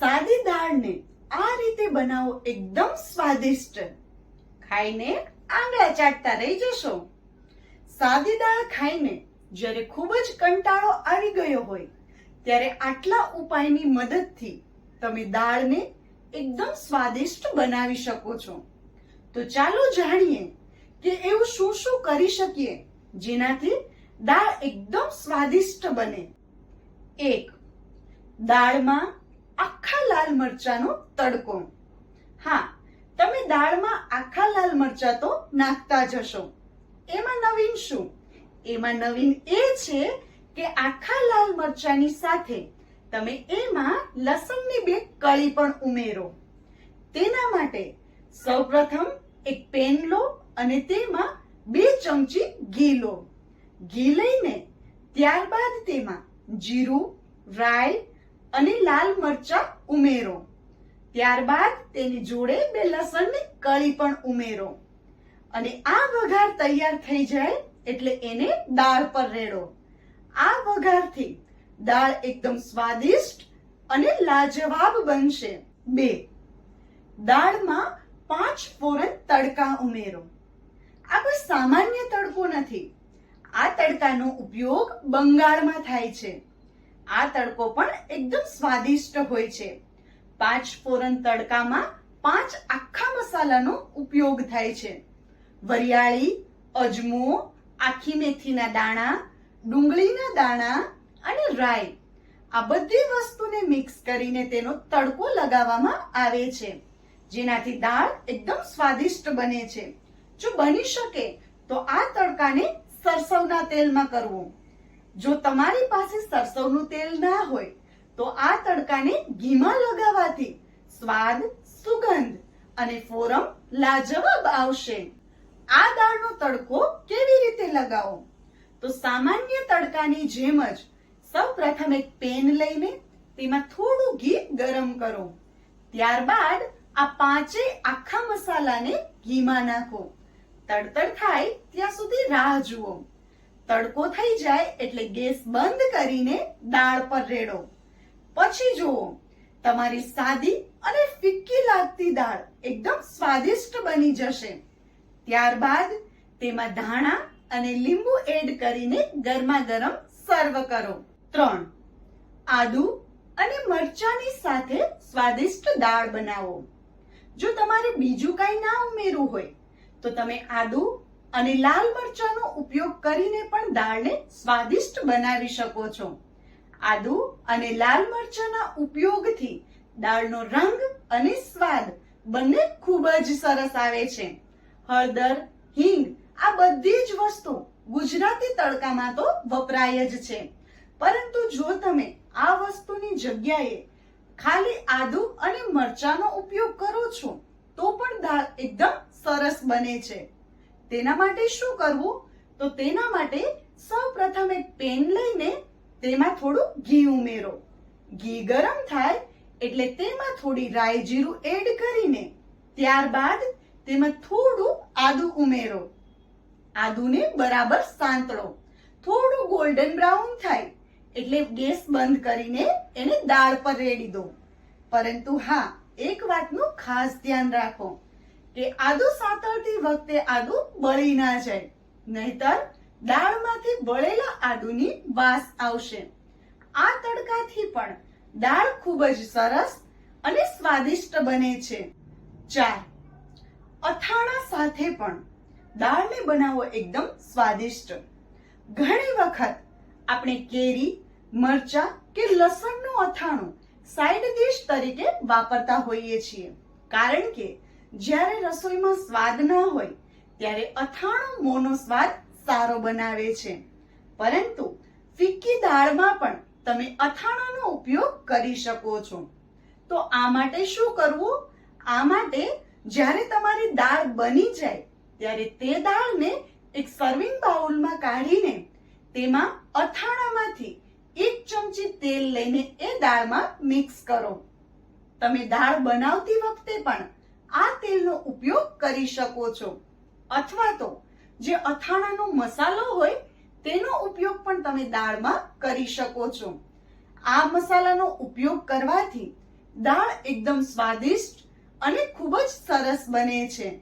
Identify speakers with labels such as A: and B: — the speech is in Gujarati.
A: સાદી દાળને આ રીતે બનાવો એકદમ સ્વાદિષ્ટ. ખાઈને આંગળા ચાટતા રહી જશો. સાદી દાળ ખાઈને જ્યારે ખૂબ જ કંટાળો આવી ગયો હોય, ત્યારે આટલા ઉપાયની મદદથી તમે દાળને એકદમ સ્વાદિષ્ટ બનાવી શકો છો. તો ચાલો જાણીએ કે એવું શું શું કરી શકીએ જેનાથી દાળ એકદમ સ્વાદિષ્ટ બને. એક, દાળમાં આખા લાલ મરચાનો તડકો. હા, તમે દાળમાં આખા લાલ મરચા તો નાખતા જ હશો. એમાં નવીન શું? એમાં નવીન એ છે કે આખા લાલ મરચાની સાથે તમે એમાં લસણની બે કળી પણ ઉમેરો. તેના માટે સૌપ્રથમ એક પેન લો અને તેમાં બે ચમચી ઘી લો. ઘી લઈને ત્યારબાદ તેમાં જીરું, રાઈ અને લાલ મરચા ઉમેરો. ત્યારબાદ તેની જોડે બે લસણની કળી પણ ઉમેરો. અને આ વઘાર તૈયાર થઈ જાય એટલે એને દાળ પર રેડો. આ વઘારથી દાળ એકદમ સ્વાદિષ્ટ અને લાજવાબ બનશે. બે. દાળમાં પાંચ ફોરન તડકા ઉમેરો. આ કોઈ સામાન્ય તડકો નથી. આ તડકાનો ઉપયોગ બંગાળમાં થાય છે. આ તડકો પણ એકદમ સ્વાદિષ્ટ હોય છે. પાંચ ફોરન તડકામાં પાંચ આખા મસાલાનો ઉપયોગ થાય છે. વરિયાળી, અજમો, આખી મેથીના દાણા, ડુંગળીના દાણા અને રાઈ આ બધી વસ્તુને મિક્સ કરીને તેનો તડકો લગાવવામાં આવે છે. જેનાથી દાળ એકદમ સ્વાદિષ્ટ બને છે. જો બની શકે તો આ તડકાને સરસવના તેલમાં કરવો. જો તમારી પાસે સરસવનું તેલ ના હોય, તો આ તડકાને ઘીમાં લગાવવાથી સ્વાદ, સુગંધ અને ફોરમ લાજવાબ આવશે. આ દાળનો તડકો કેવી રીતે લગાવો? તો સામાન્ય તડકાની જેમ જ સૌ પ્રથમ એક પેન લઈને તેમાં થોડું ઘી ગરમ કરો. ત્યારબાદ આ પાંચે આખા મસાલાને ઘીમાં નાખો. તડતડ થાય ત્યાં સુધી રાહ જુઓ. તડકો થઈ જાય એટલે ગેસ બંધ કરીને દાળ પર રેડો. પછી જુઓ, તમારી સાદી અને ફિક્કી લાગતી દાળ એકદમ સ્વાદિષ્ટ બની જશે. ત્યારબાદ તેમાં ધાણા અને લીંબુ એડ કરીને ગરમા ગરમ સર્વ કરો. ત્રણ, આદુ અને મરચાની સાથે સ્વાદિષ્ટ દાળ બનાવો. જો તમારે બીજું કાંઈ ના ઉમેરવું હોય, તો તમે આદુ અને લાલ મરચાનો ઉપયોગ કરીને પણ દાળને સ્વાદિષ્ટ બનાવી શકો છો. આદુ અને લાલ મરચાના ઉપયોગથી દાળનો રંગ અને સ્વાદ બંને ખૂબ જ સરસ આવે છે. હળદર, હિંગ, આ બધી જ વસ્તુ ગુજરાતી તડકામાં તો વપરાય જ છે. પરંતુ જો તમે આ વસ્તુની જગ્યાએ ખાલી આદુ અને મરચાનો ઉપયોગ કરો છો, તો પણ દાળ એકદમ સરસ બને છે. તેના માટે શું કરવું? તો તેના માટે સૌ પ્રથમ એક પેન લઈને તેમાં થોડું ઘી ઉમેરો. ઘી ગરમ થાય એટલે તેમાં થોડી રાઈ જીરું એડ કરીને ત્યારબાદ તેમાં થોડું આદુ ઉમેરો. આદુને બરાબર સાંતળો. થોડું ગોલ્ડન બ્રાઉન થાય એટલે ગેસ બંધ કરીને એને દાળ પર રેડી દો. પરંતુ હા, એક વાતનું ખાસ ધ્યાન રાખો. કે આદુ સાંતળતી વખતે આદુ બળી ના જાય. નહીતર દાળમાંથી બળેલા આદુની વાસ આવશે. આ તડકાથી પણ દાળ ખૂબ જ સરસ અને સ્વાદિષ્ટ બને છે. ચાર. અથાણા સાથે પણ દાળને બનાવો એકદમ સ્વાદિષ્ટ. ઘણી વખત આપણે કેરી, મરચા કે લસણનું અથાણું સાઈડ ડિશ તરીકે વાપરતા હોઈએ છીએ. કારણ કે જ્યારે રસોઈમાં સ્વાદ ન હોય, ત્યારે અથાણું મોનો સ્વાદ સારો બનાવે છે. પરંતુ ફિક્કી દાળમાં પણ તમે અથાણાનો ઉપયોગ કરી શકો છો. તો આ માટે શું કરવું? આ માટે જ્યારે તમારી દાળ બની જાય, ત્યારે તે દાળને એક સર્વિંગ બાઉલમાં કાઢીને તેમાં અથાણામાંથી એક ચમચી તેલ લઈને એ દાળમાં મિક્સ કરો. તમે દાળ બનાવતી વખતે પણ આ તેલનો ઉપયોગ કરી શકો છો. અથવા તો જે અથાણાનો મસાલો હોય, તેનો ઉપયોગ પણ તમે દાળમાં કરી શકો છો. આ મસાલાનો ઉપયોગ કરવાથી દાળ એકદમ સ્વાદિષ્ટ અને ખૂબ જ સરસ બને છે.